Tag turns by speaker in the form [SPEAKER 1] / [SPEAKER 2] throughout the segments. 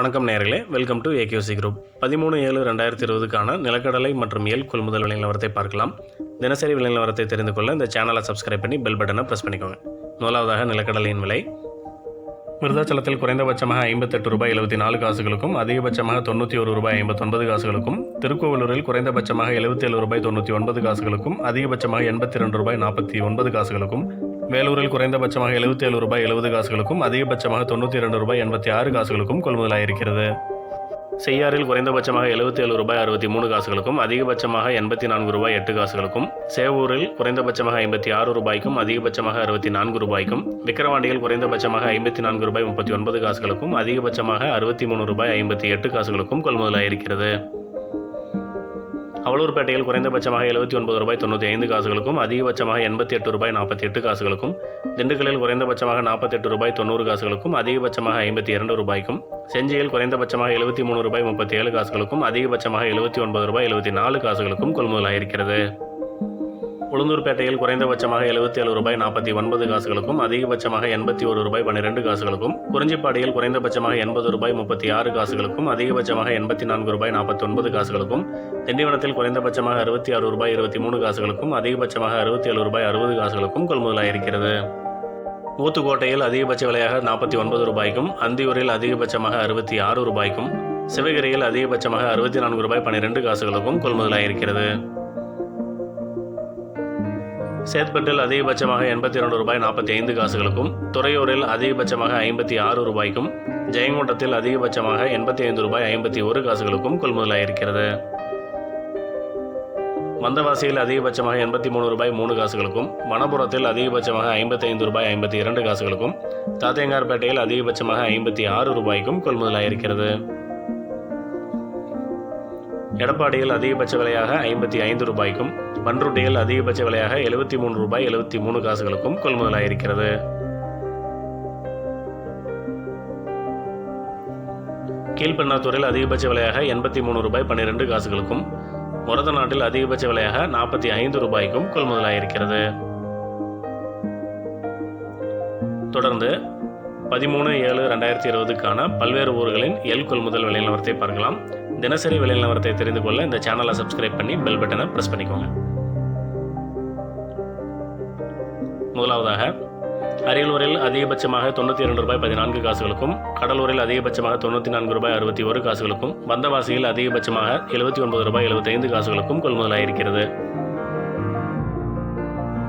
[SPEAKER 1] வணக்கம் நேர்களே. Welcome to AKC group பதிமூணு ஏழு ரெண்டாயிரத்தி இருபதுக்கான நிலக்கடலை மற்றும் எல் கொள்முதல் விலை நிலவரத்தை பார்க்கலாம். தினசரி விலை நிலவரத்தை தெரிந்து கொள்ள இந்த சேனலை சப்ஸ்கிரைப் பண்ணி பெல் பட்டனை ப்ரெஸ் பண்ணிக்கோங்க. முதலாவதாக நிலக்கடலையின் விலை. விருதாச்சலத்தில் குறைந்தபட்சமாக ஐம்பத்தெட்டு ரூபாய் எழுபத்தி நாலு காசுகளுக்கும் அதிகபட்சமாக தொண்ணூற்றி ஒரு ரூபாய் ஐம்பத்தொன்பது காசுகளுக்கும் திருக்கோவிலூரில் குறைந்தபட்சமாக எழுபத்தி ஏழு ரூபாய் தொண்ணூற்றி ஒன்பது காசுகளுக்கும் அதிகபட்சமாக எண்பத்தி ரெண்டு ரூபாய் நாற்பத்தி ஒன்பது காசுகளுக்கும் வேலூரில் குறைந்தபட்சமாக எழுபத்தி ஏழு ரூபாய் எழுபது காசுகளுக்கும் அதிகபட்சமாக தொண்ணூற்றி ரெண்டு ரூபாய் எண்பத்தி ஆறு காசுகளுக்கும் கொள்முதலாயிருக்கிறது. செய்யாறில் குறைந்தபட்சமாக எழுபத்தி ஏழு ரூபாய் அறுபத்தி மூணு காசுகளுக்கும் அதிகபட்சமாக எண்பத்தி நான்கு ரூபாய் எட்டு காசுகளுக்கும் சேவூரில் குறைந்தபட்சமாக ஐம்பத்தி ஆறு ரூபாய்க்கும் அதிகபட்சமாக அறுபத்தி நான்கு ரூபாய்க்கும் விக்கிரவாண்டியில் குறைந்தபட்சமாக ஐம்பத்தி நான்கு ரூபாய் முப்பத்தி ஒன்பது காசுகளுக்கும் அதிகபட்சமாக அறுபத்தி மூணு ரூபாய் ஐம்பத்தி எட்டு காசுகளுக்கும் கொள்முதலாயிருக்கிறது. அவலூர்பேட்டையில் குறைந்தபட்சமாக எழுபத்தி ஒன்பது ரூபாய் தொண்ணூற்றி ஐந்து காசுகளுக்கும் அதிகபட்சமாக எண்பத்தி எட்டு ரூபாய் நாற்பத்தி எட்டு காசுகளுக்கும் திண்டுக்கல்லில் குறைந்தபட்சமாக நாற்பத்தெட்டு ரூபாய் தொண்ணூறு காசுகளுக்கும் அதிகபட்சமாக ஐம்பத்தி இரண்டு ரூபாய்க்கும் செஞ்சியில் குறைந்தபட்சமாக எழுபத்தி மூணு ரூபாய் முப்பத்தி ஏழு காசுகளுக்கும் அதிகபட்சமாக எழுபத்தி ஒன்பது ரூபாய் எழுபத்தி நாலு காசுகளுக்கும் கொள்முதலாயிருக்கிறது உளுந்தூர்பேட்டையில் குறைந்தபட்சமாக எழுபத்தி ஏழு ரூபாய் நாற்பத்தி ஒன்பது காசுகளுக்கும் அதிகபட்சமாக எண்பத்தி ஒரு ரூபாய் பன்னிரெண்டு காசுகளுக்கும் குறிஞ்சிப்பாடியில் குறைந்தபட்சமாக எண்பது ரூபாய் முப்பத்தி ஆறு காசுகளுக்கும் அதிகபட்சமாக எண்பத்தி நான்கு ரூபாய் நாற்பத்தி ஒன்பது காசுகளுக்கும் திண்டிவனத்தில் குறைந்தபட்சமாக அறுபத்தி ஆறு ரூபாய் இருபத்தி மூணு காசுகளுக்கும் அதிகபட்சமாக அறுபத்தி ஏழு ரூபாய் அறுபது காசுகளுக்கும் கொள்முதலாயிருக்கிறது. ஊத்துக்கோட்டையில் அதிகபட்ச விலையாக நாற்பத்தி ஒன்பது ரூபாய்க்கும் அந்தியூரில் அதிகபட்சமாக அறுபத்தி ஆறு ரூபாய்க்கும் சிவகிரியில் அதிகபட்சமாக அறுபத்தி நான்கு ரூபாய் பன்னிரெண்டு காசுகளுக்கும் கொள்முதலாயிருக்கிறது. சேத்பட்டில் அதிகபட்சமாக எண்பத்தி இரண்டு ரூபாய் நாற்பத்தி ஐந்து காசுகளுக்கும் துறையூரில் அதிகபட்சமாக ஐம்பத்தி ஆறு ரூபாய்க்கும் ஜெயங்கொண்டத்தில் அதிகபட்சமாக எண்பத்தி ஐந்து ரூபாய் ஐம்பத்தி ஒரு காசுகளுக்கும் கொள்முதலாயிருக்கிறது. மந்தவாசியில் அதிகபட்சமாக எண்பத்தி மூணு ரூபாய் மூணு காசுகளுக்கும் வனபுரத்தில் அதிகபட்சமாக ஐம்பத்தைந்து ரூபாய் ஐம்பத்தி இரண்டு காசுகளுக்கும் தாத்தையங்கார்பேட்டையில் அதிகபட்சமாக ஐம்பத்தி ஆறு ரூபாய்க்கும் கொள்முதலாயிருக்கிறது. எடப்பாடியில் அதிகபட்ச விலையாக ஐம்பத்தி ஐந்து ரூபாய்க்கும் பன்ருட்டியில் அதிகபட்ச விலையாக எழுபத்தி மூணு ரூபாய் எழுபத்தி மூணு காசுகளுக்கும் கொள்முதலாயிருக்கிறது கீழ்பெண்ணாத்தூரில் அதிகபட்ச விலையாக எண்பத்தி மூணு ரூபாய் பன்னிரெண்டு காசுகளுக்கும் முரத நாட்டில் அதிகபட்ச விலையாக நாற்பத்தி ஐந்து ரூபாய்க்கும் கொள்முதலாயிருக்கிறது தொடர்ந்து பதிமூணு ஏழு ரெண்டாயிரத்தி இருபதுக்கான பல்வேறு ஊர்களின் எல் கொள்முதல் விலை நிலவரத்தை பார்க்கலாம். தினசரி விலை நிலவரத்தை தெரிந்து கொள்ள இந்த சேனலை சப்ஸ்கிரைப் பண்ணி பெல் பட்டனை ப்ரெஸ் பண்ணிக்கோங்க. முதலாவதாக அரியலூரில் அதிகபட்சமாக தொண்ணூற்றி இரண்டு ரூபாய் பதினான்கு காசுகளுக்கும் கடலூரில் அதிகபட்சமாக தொண்ணூற்றி நான்கு ரூபாய் அறுபத்தி ஒரு காசுகளுக்கும் வந்தவாசியில் அதிகபட்சமாக எழுபத்தி ஒன்பது ரூபாய் எழுபத்தைந்து காசுகளுக்கும் கொள்முதலாயிருக்கிறது.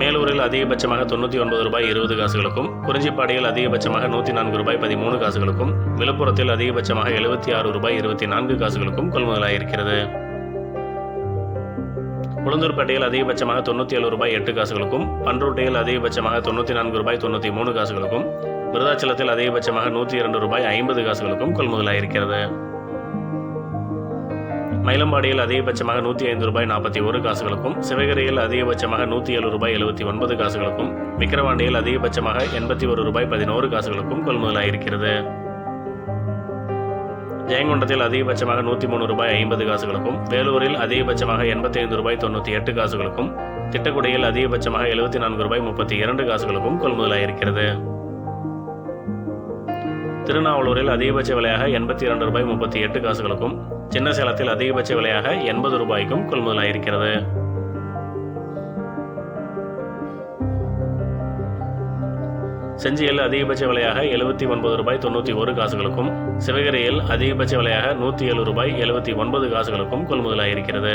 [SPEAKER 1] மேலூரில் அதிகபட்சமாக தொண்ணூற்றி ஒன்பது ரூபாய் இருபது காசுகளுக்கும் குறிஞ்சிப்பாடியில் அதிகபட்சமாக நூற்றி நான்கு ரூபாய் பதிமூணு காசுகளுக்கும் விழுப்புரத்தில் அதிகபட்சமாக எழுபத்தி ஆறு ரூபாய் இருபத்தி நான்கு காசுகளுக்கும் கொள்முதலாயிருக்கிறது. உளுந்தூர்பேட்டையில் அதிகபட்சமாக தொண்ணூற்றி ஏழு ரூபாய் எட்டு காசுகளுக்கும் பன்ருட்டையில் அதிகபட்சமாக தொண்ணூற்றி நான்கு ரூபாய் தொண்ணூற்றி மூணு காசுகளுக்கும் விருதாச்சலத்தில் அதிகபட்சமாக நூற்றி இரண்டு ரூபாய் ஐம்பது காசுகளுக்கும் கொள்முதலாயிருக்கிறது. மயிலம்பாடியில் அதிகபட்சமாக நூற்றி ஐந்து ரூபாய் நாற்பத்தி ஒரு காசுகளுக்கும் சிவகிரியில் அதிகபட்சமாக நூற்றி ஏழு ரூபாய் எழுபத்தி ஒன்பது காசுகளுக்கும் விக்கிரவாண்டியில் அதிகபட்சமாக எண்பத்தி ஒரு ரூபாய் பதினோரு காசுகளுக்கும் கொள்முதலாயிருக்கிறது. ஜெயங்கொண்டத்தில் அதிகபட்சமாக நூற்றி மூணு ரூபாய் ஐம்பது காசுகளுக்கும் வேலூரில் அதிகபட்சமாக எண்பத்தி ஐந்து ரூபாய் தொண்ணூற்றி எட்டு காசுகளுக்கும் திட்டக்குடியில் அதிகபட்சமாக எழுபத்தி நான்கு ரூபாய் முப்பத்தி இரண்டு காசுகளுக்கும் கொள்முதலாயிருக்கிறது. திருநாவலூரில் அதிகபட்ச விலையாக எண்பத்தி இரண்டு ரூபாய் முப்பத்தி எட்டு காசுகளுக்கும் சின்ன சேலத்தில் அதிகபட்ச விலையாக எண்பது ரூபாய்க்கும் கொள்முதலாயிருக்கிறது. செஞ்சியில் அதிகபட்ச விலையாக எழுபத்தி ஒன்பது ரூபாய் தொண்ணூற்றி ஒரு காசுகளுக்கும் சிவகிரியில் அதிகபட்ச விலையாக நூற்றி ஏழு ரூபாய் எழுபத்தி ஒன்பது காசுகளுக்கும் கொள்முதலாயிருக்கிறது.